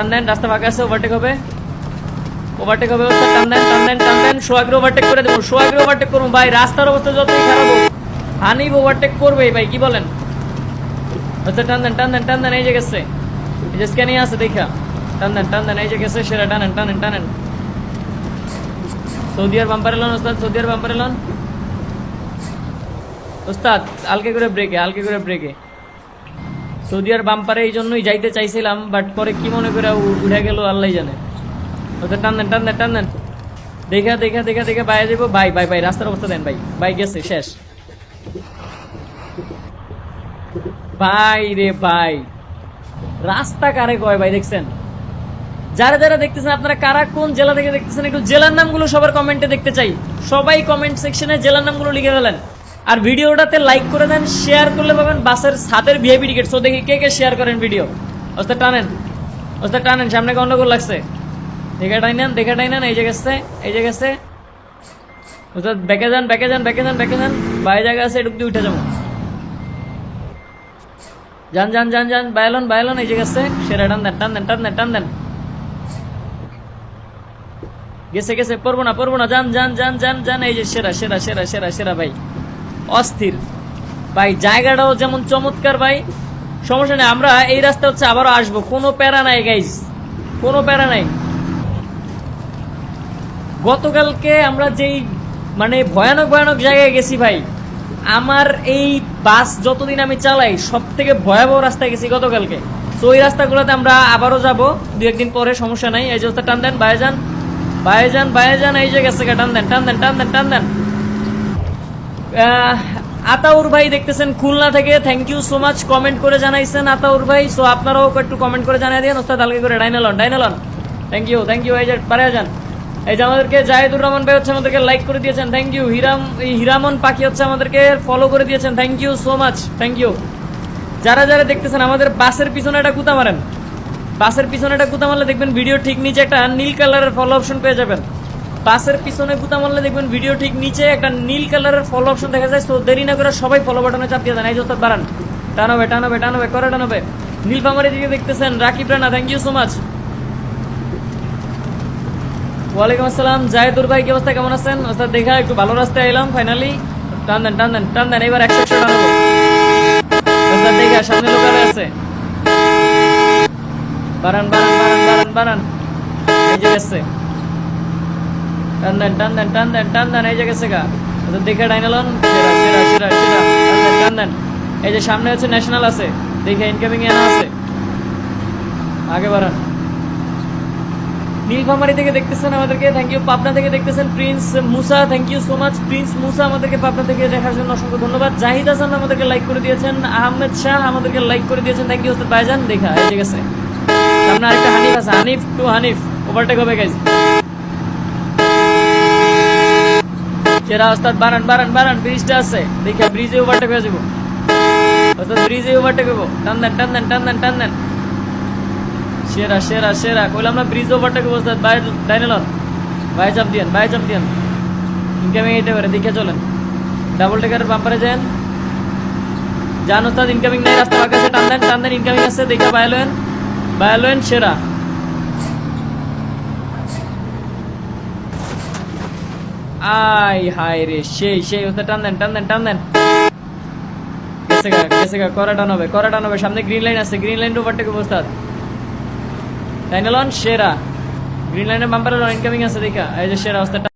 টান রাস্তা ফাঁকা আছে ওভারটেক হবে। ওভারটেক হবে ওস্তাদ টান দেন সোয়াগ্রে ওভারটেক করে দেবো, সোয়াগ্রে ওভারটেক করুন। ভাই, রাস্তার অবস্থা যতই খারাপ হোক ওভারটেক করবে, ভাই, কি বলেন? ওস্তাদ টান দেন টান এই যে গেছে। এই যে স্ক্যানিং আছে, দেখা। টান দেন টান দেন এই যে গেছে, সেরা, টানেন টানেন টানেন। সৌদিয়ার বাম্পার এলন ওস্তাদ সৌদিয়ার বাম্পার এলন ওস্তাদ আলকে করে ব্রেকে আলকে করে ব্রেকে সৌদিয়ার বাম্পারে এই জন্যই যাইতে চাইছিলাম বাট পরে কি মনে করে উঠে গেল আল্লাহ জানে। ওটা টান দেন, টান টান দেখা দেখা দেখা দেখা বাইরে যাব ভাই ভাই ভাই রাস্তার অবস্থা দেন ভাই ভাই গেছে, শেষ। ভাই রে ভাই রাস্তা কারে কয়, ভাই, দেখছেন? যারা যারা দেখতেছেন, আপনারা কারা, কোন জেলা থেকে দেখতেছেন, একটু জেলার নামগুলো সবার কমেন্টে দেখতে চাই। সবাই কমেন্ট সেকশনে জেলার নামগুলো লিখে ফেলেন। আর ভিডিওটাতে লাইক করে দেন শেয়ার করলে পাবেন বাসের সাতের ভিআইপি টিকিট সো দেখি কে কে শেয়ার করেন ভিডিও ওস্তাদ টানেন। ওস্তাদ টানেন, সামনে গন্ডগোল লাগছে। দেখে টাইনেন দেখে টাইনেন, এই যে গেছে, এই যে গেছে। ওস্তাদ, ব্যাকে যান ব্যাকে যান ব্যাকে যান ব্যাকে যান। বাইরে জায়গা আছে, এটুক দিয়ে উঠে যাব। যান যান যান যান, বায়লন বায়লন, এই যে গেছে। সেরা টান দেন টান দেন টান দেন টান দেন। গেছে গেছে, পড়ব না পড়ব না। যান যান যান যান যান, এই যে সেরা সেরা সেরা সেরা সেরা, ভাই। অস্থির। ভাই, জায়গাটাও যেমন চমৎকার ভাই, সমস্যা নেই, আমরা এই রাস্তা হচ্ছে আবারও আসব। কোনো প্যারা নাই গাইজ কোনো প্যারা নাই। গতকালকে আমরা যেই মানে ভয়ানক ভয়ানক জায়গায় গেছি ভাই, আমার এই বাস যতদিন আমি চালাই সব থেকে ভয়াবহ রাস্তায় গেছি গতকালকে। তো ওই রাস্তাগুলোতে আমরা আবারও যাব। দু একদিন পরে, সমস্যা নাই। এই যে টান দেন বাইরে যান বাইরে যান বাইরে যান এই যে গেছে টান দেন টান দেন টান দেন টান দেন। আতাউর ভাই দেখতেছেন খুলনা থেকে। Thank you so much comment করে জানাইছেন আতাউর ভাই। সো আপনারাও একটু কমেন্ট করে জানাই দিন ওস্তাদ, হালকা করে ডাইনালন ডাইনালন থ্যাংক ইউ থ্যাংক ইউ এই যে পারে যান এই যে আমাদেরকে জাহেদুর রহমান ভাই হচ্ছে আমাদেরকে লাইক করে দিয়েছেন। থ্যাংক ইউ হিরাম হিরামন পাখি হচ্ছে আমাদেরকে ফলো করে দিয়েছেন। Thank you so much thank you যারা যারা দেখতেছেন, আমাদের বাসের পিছনে একটা কুতা মারেন। বাসের পিছনে একটা কুতা মারলে দেখবেন ভিডিও ঠিক নিচে একটা নীল কালারের ফলো অপশন পেয়ে যাবেন। বাসের পিছনে কুতা মারলে দেখবেন ভিডিও ঠিক নিচে একটা নীল কালারের ফলো অপশন দেখা যায় সো দেরি না করে সবাই ফলো বাটনে চাপ দিয়ে দেন। এই যত বাড়ান টানবে টানবে টানবে, করে টানবে। নীলফামারি দিকে দেখতেছেন Rakib Rana thank you so much ওয়ালাইকুম আসসালাম, জাহেদুর ভাই, কি অবস্থা, কেমন আছেন? ওস্তাদ, দেখা, একটু ভালো রাস্তায় এলাম ফাইনালি টান দেন টান দেন টান দেন, এবার একশো একশো টানবো ওস্তাদ, দেখা, সামনে লোকালে আছে। বারান বারান বারান বারান বারান এই যে টান টান দেন টান দেন টান দেন এই যে গেছে গা। ওদের দেখে ডাইনালন টান দেন এই যে সামনে হচ্ছে ন্যাশনাল আছে। দেখে ইনকামিং এনা আছে। আগে বাড়ান। নীলফামারি থেকে দেখতেছেন আমাদেরকে। থ্যাংক ইউ পাবনা থেকে দেখতেছেন Prince Musa. Thank you so much Prince Musa আমাদেরকে পাবনা থেকে দেখার জন্য অসংখ্য ধন্যবাদ। জাহিদ হাসান আমাদেরকে লাইক করে দিয়েছেন। আহমেদ শাহ আমাদেরকে লাইক করে দিয়েছেন। থ্যাংক ইউ ভাইজান দেখা ঠিক আছে সামনে আরেকটা হানিফ আছে। হানিফ টু হানিফ। ওভারটেক হবে গাইজ সেরা ওস্তাদ বারান বারান বারান ব্রিজটা আছে। দেখে ব্রিজে ওভারটেক হয়ে যাব। ওস্তাদ, ব্রিজে ওভারটেক হব টান টান টান টান সেরা সেরা সেরা। কইলাম না, ব্রিজ ওভারটেক হব ওস্তাদ। বাইরে ডাইনালন বাইরে চাপ দিয়েন বাইরে চাপ দিয়েন। ইনকামিং এইতে পারে দেখে চলেন। ডাবল টেকারের বাম্পারে যান যান ওস্তাদ ইনকামিং নাই, রাস্তা ফাঁকা আছে। টান দেন টান দেন ইনকামিং আছে। দেখে বায়ালেন বায়ালেন সেরা। আই হায় রে, সেই সেই ওস্তাদ টান দেন টান দেন টান দেন। করা টান হবে করা টান হবে, সামনে গ্রিন লাইন আছে গ্রিন লাইন ওভারটেক ওস্তাদ ডাইনালন সেরা। গ্রিন লাইনের বাম্পারের ইনকামিং আছে, দেখা। যে সেরা